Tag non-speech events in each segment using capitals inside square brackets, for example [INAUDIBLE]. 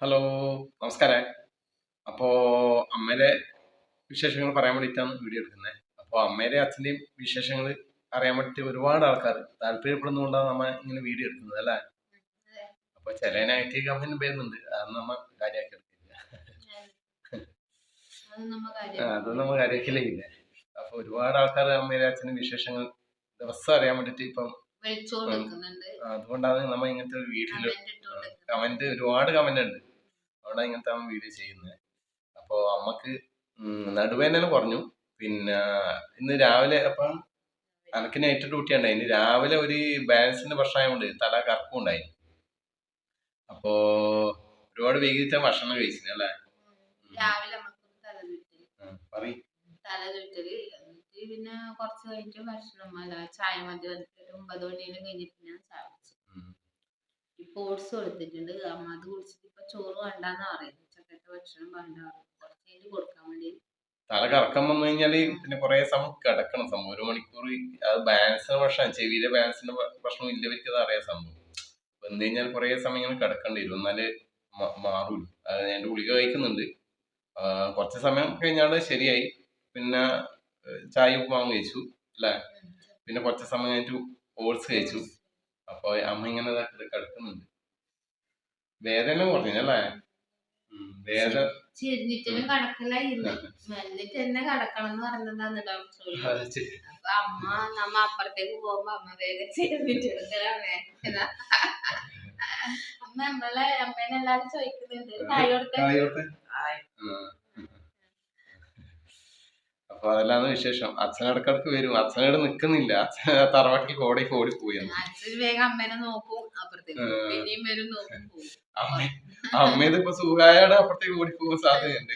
Hello നമസ്കാരം. അപ്പോ അമ്മയുടെ വിശേഷങ്ങൾ പറയാൻ വേണ്ടിയിട്ടാണ് വീഡിയോ എടുക്കുന്നത് അപ്പോൾ അമ്മയുടെ അച്ഛന്റെയും വിശേഷങ്ങൾ അറിയാൻ വേണ്ടിയിട്ട് ഒരുപാട് ആൾക്കാർ താല്പര്യപ്പെടുന്നതുകൊണ്ടാണ് നമ്മ ഇങ്ങനെ വീഡിയോ എടുക്കുന്നത് അല്ലേ? അപ്പോൾ ചില നെഗറ്റീവ് പേരുന്നുണ്ട്. വരുന്നുണ്ട് അത് നമ്മ കാര്യമാക്കി എടുക്കില്ല. അത് നമ്മ ആ, കാര്യം അത് നമ്മ കാര്യമാക്കില്ലേ അപ്പോൾ ഒരുപാട് ആൾക്കാർ അമ്മയുടെ അച്ഛന്റെ വിശേഷങ്ങൾ ദിവസം അറിയാൻ വേണ്ടിയിട്ട് ഇപ്പം അതുകൊണ്ടാണ് നമ്മ ഇങ്ങനത്തെ ഒരു വീഡിയോ കമന്റ് ഒരുപാട് കമന്റ് ഉണ്ട് അവിടെ ഇങ്ങനത്തെ വീഡിയോ ചെയ്യുന്നത് അപ്പോൾ അമ്മയ്ക്ക് നടുവേനെ നടുവേദന കുറഞ്ഞു. പിന്നെ ഇന്ന് രാവിലെ അപ്പം അനക്ക് നൈറ്റ് ഡ്യൂട്ടി ഉണ്ടായി ഇന്ന് രാവിലെ ഒരു ബാലൻസിന്റെ പ്രശ്നമായതുകൊണ്ട് തല കറക്കം ഉണ്ടായി അപ്പോ ഒരുപാട് വൈകിട്ട് ഭക്ഷണം കഴിച്ചിന് അല്ലേ? രാവിലെ പറയ്. തല ചുറ്റൽ പിന്നെ കുറച്ച് കഴിഞ്ഞിട്ട് ഭക്ഷണം അല്ല ചായ മതി വന്നിട്ട് ഒമ്പത് മണിയെല്ലാം കഴിഞ്ഞിട്ട് ഞാൻ ചായ കുടിച്ചു. ഇപ്പൊ ഓട്സ് കൊടുത്തിട്ടുണ്ട്. അമ്മ അത് കുടിച്ചിട്ട് ചോറ് വേണ്ടാന്ന് പറയും ഉച്ചക്കത്തെ ഭക്ഷണം വേണ്ട. കുറച്ച് കൊടുക്കാൻ വേണ്ടി. തല കറക്കം വന്നു കഴിഞ്ഞാൽ പിന്നെ കുറെ സമയം കിടക്കണം. സംഭവം ഒരു മണിക്കൂർ അത് ബാലൻസിന്റെ ഭക്ഷണം ചെവിയിലെ ബാലൻസിന്റെ ഭക്ഷണം ഇല്ലവർക്ക് അത് അറിയാൻ സംഭവം. വന്നു കഴിഞ്ഞാൽ കുറെ സമയം ഇങ്ങനെ കിടക്കേണ്ടി? വരും എന്നാൽ മാറൂല. അത് ഞാൻ ഗുളിക കഴിക്കുന്നുണ്ട്. കുറച്ച് സമയം കഴിഞ്ഞാൽ ശരിയായി. പിന്നെ ചായയും ചായ ഉപ്പുമാവും കഴിച്ചു അല്ലേ? പിന്നെ കുറച്ച് സമയം കഴിഞ്ഞിട്ട് ഓട്സ് കഴിച്ചു. അപ്പൊ അമ്മ ഇങ്ങനെ കിടക്കുന്നുണ്ട്. വേദന കുറഞ്ഞല്ലേ ഉം, വേദന. ചെരിഞ്ഞിട്ടും കടക്കലായിരുന്നു. വന്നിട്ട് തന്നെ കടക്കണം എന്ന് പറഞ്ഞതാണ് ഡോക്ടർ. അപ്പൊ അമ്മ നമ്മ അപ്പുറത്തേക്ക് പോകുമ്പോ അമ്മ വേഗം ചെയ്തിട്ടുള്ളതാണ് അമ്മ നമ്മളെ അമ്മേനെ എല്ലാരും ചോദിക്കുന്നുണ്ട്. കായോട്ടെ അപ്പൊ അതെല്ലാം വിശേഷം. അച്ഛൻ ഇടക്കിടക്ക് വരും. അച്ഛനോട് നിക്കുന്നില്ല. അച്ഛൻ തറവാട്ടിൽ കോടി കോടി അച്ഛൻ വേഗം അമ്മേനെ നോക്കും അപ്പുറത്തേക്ക് പോകും. പിന്നെയും വരും നോക്കും പോകും അമ്മ അമ്മയത് ഇപ്പൊ സുഖായാണ് അപ്പുറത്തേക്ക് സാധ്യതയുണ്ട്.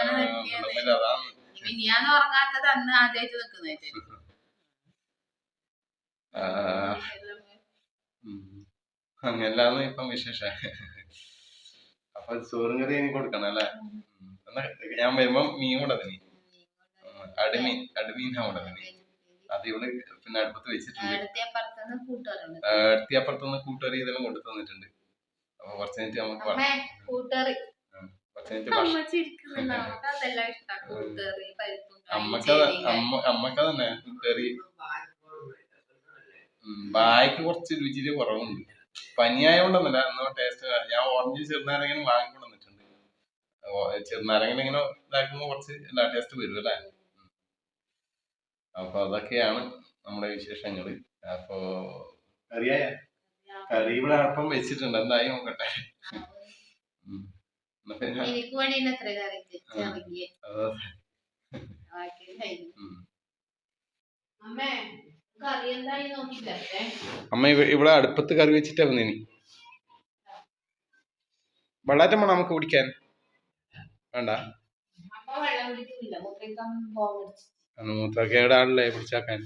ആ, നോക്കിയത് ഉള്ളതിൽ അതാണ്. ഉറങ്ങാത്തത് അന്ന് ആദ്യമായിട്ട്. അങ്ങനെല്ലാന്ന് ഇപ്പം വിശേഷം. അപ്പൊ ചോറും കറി കൊടുക്കണം അല്ലേ? ഞാൻ വരുമ്പോ മീൻ കൂടെ തന്നെ അടിമീൻ അടിമീൻ തന്നെ അത് ഇവിടെ പിന്നെ അടുപ്പത്ത് വെച്ചിട്ടുണ്ട്. അടുത്ത അപ്പുറത്തുനിന്ന് കൂട്ടുകറി ഇതെല്ലാം കൊണ്ടു തന്നിട്ടുണ്ട് അപ്പൊ കുറച്ച് കഴിഞ്ഞിട്ട് നമുക്ക് കൂട്ടുകറി കൂട്ടുകറി അമ്മക്കത് അമ്മ അമ്മക്കതന്നെ കൂട്ടുകാരി ഉം, ബായ്ക്ക് കുറച്ച് രുചിയിൽ കുറവുണ്ട്. പനിയായോണ്ടൊന്നല്ല എന്നോ ടേസ്റ്റ് ഞാൻ ഓറഞ്ച് ചെറുനാരങ്ങനെ വാങ്ങിക്കൊണ്ടു ചെറുനാരങ്ങനെ ഇങ്ങനെ ഇതാക്കുമ്പോ കുറച്ച് എല്ലാ ടേസ്റ്റ് വരും അല്ലേ. അപ്പൊ അതൊക്കെയാണ് നമ്മുടെ വിശേഷങ്ങൾ അപ്പൊ കറിയായ? കറി ഇവിടെ അപ്പം വെച്ചിട്ടുണ്ട്. എന്തായി നോക്കട്ടെ? എനിക്ക് വേണ്ടി കറി. അമ്മേ ഇവിടെ അടുപ്പത്ത് കറി വെച്ചിട്ടാ വന്നിനി. വെള്ളാറ്റം വേണം നമുക്ക് കുടിക്കാൻ? വേണ്ട. മൂത്രക്കേടാണല്ലേ പിടിച്ചാക്കാൻ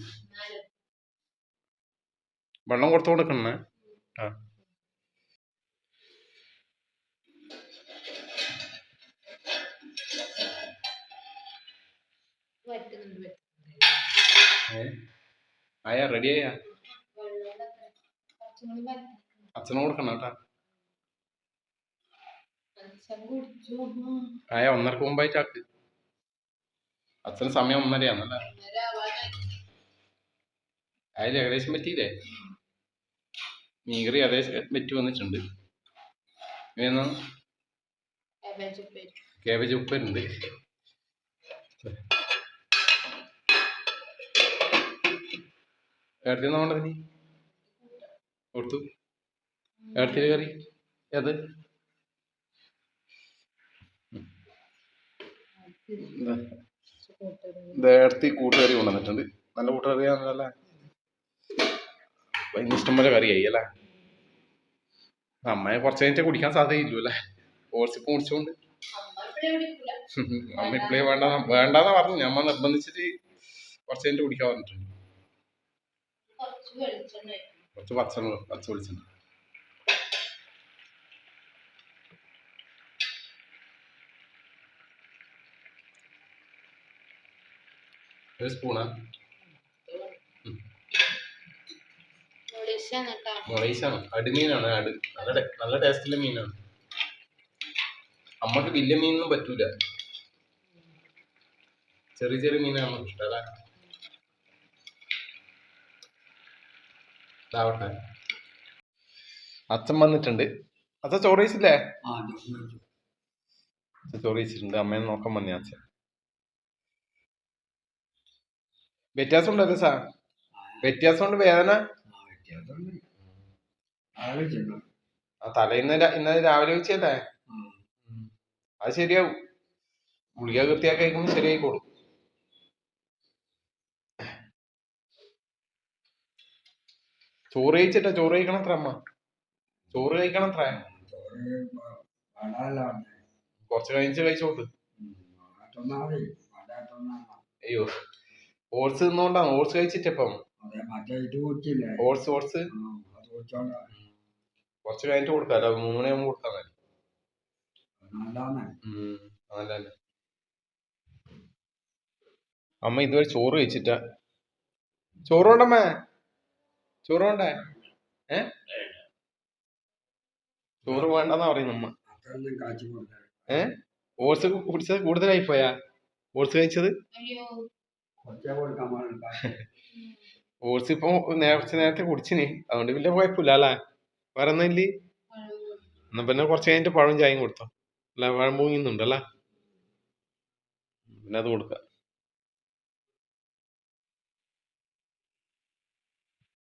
വെള്ളം കൊടുത്തു കൊടുക്കണേ. ആ? ആയാ റെഡി ആയാ? അച്ഛനോട് കൊടുക്കണം കേട്ടാ. ആയാ ഒന്നരക്ക് മുമ്പായിട്ട് ചാക്ക്. അച്ഛന് സമയം ഒന്നരയാണല്ലേ അതിൽ ഏകദേശം പറ്റിയില്ലേ? മീൻകറി ഏകദേശം പറ്റി വന്നിട്ടുണ്ട്. കേബേജ് ഉപ്പരുണ്ട്. ഏടത്തി നോണ്ടത് നീ? കൊടുത്തു. ഏടത്തിൽ കറി ഏത്? ഏടത്തി കൂട്ടുകറി കൊണ്ടുവന്നിട്ടുണ്ട്. നല്ല കൂട്ടുകറിയാണല്ലേ ഭയങ്കര ഇന്ന് ഇഷ്ടംപോലെ കറിയായി അല്ലേ? അമ്മയെ കുറച്ച് കഴിഞ്ഞാൽ കുടിക്കാൻ സാധ്യതയില്ലു അല്ലേ? ഓർച്ചിപ്പ് കുടിച്ചോണ്ട്. അമ്മ ഇപ്പളേ വേണ്ട വേണ്ടെന്ന് പറഞ്ഞു. അമ്മ നിർബന്ധിച്ചിട്ട് കുറച്ച് കഴിഞ്ഞിട്ട് കുടിക്കാൻ പറഞ്ഞിട്ടുണ്ട്. കുറച്ച് പച്ച പച്ച വിളിച്ചിട്ടുണ്ട് ഒരു സ്പൂണാ. മൊളീസാണ് അടിമീനാണ് അട് നല്ല നല്ല ടേസ്റ്റിലെ മീനാണ്. അമ്മയ്ക്ക് വലിയ മീനൊന്നും പറ്റൂല. ചെറിയ ചെറിയ മീനാണ് നമുക്ക് ഇഷ്ടം അല്ലേ ഇതാവട്ടെ. അച്ഛൻ വന്നിട്ടുണ്ട്. അച്ഛൻ ചോറ് കഴിച്ചില്ലേ? ചോറ് കഴിച്ചിട്ടുണ്ട്. അമ്മയെ നോക്കാൻ വന്നേ അച്ഛൻ. വ്യത്യാസം ഉണ്ടല്ലോ സാർ വ്യത്യാസം ഉണ്ട് വേദന? ആ തലേന്ന് ഇന്ന ഇന്നലെ രാവിലെ വെച്ചല്ലേ അത് ശരിയാവും. ഗുളിക കൃത്യമാക്കി കഴിക്കുമ്പോൾ ശരിയായിക്കോളും. ചോറ് കഴിച്ചിട്ടാ? ചോറ് കഴിക്കണം അത്ര അമ്മ? ചോറ് കഴിക്കണം അത്ര കുറച്ച് കഴിഞ്ഞ് കഴിച്ചോട്ട് അയ്യോ. ഓട്സ് തിന്നോണ്ടാണ്. ഓട്സ് കഴിച്ചിട്ടപ്പം ഓട്സ് ഓട്സ്. കുറച്ച് കഴിഞ്ഞിട്ട് കൊടുക്കാല്ലോ മൂന്ന് മണിയാകുമ്പോ ഉം, അതല്ലേ അമ്മ ഇതുവരെ ചോറ് കഴിച്ചിട്ട. ചോറ് വേണ്ടമ്മേ ചോറ് വേണ്ടേ ഏ? ചോറ് വേണ്ടെന്നാ പറയുന്നു അമ്മ. ഏ? ഓട്സ് കുടിച്ചത് കൂടുതലായി പോയാ? ഓട്സ് കഴിച്ചത്? അയ്യോ. [LAUGHS] ഓട്സ് ഇപ്പൊ നേരത്തെ നേരത്തെ കുടിച്ചിന്. അതുകൊണ്ട് വലിയ കുഴപ്പമില്ല അല്ലേ? വേറെ ഒന്നും ഇല്ലേ എന്നാ പിന്നെ കുറച്ച് കഴിഞ്ഞിട്ട് പഴം ചായയും കൊടുത്തോ. അല്ല പഴം പൂങ്ങുന്നുണ്ടല്ലേ പിന്നെ അത് കൊടുക്കാം.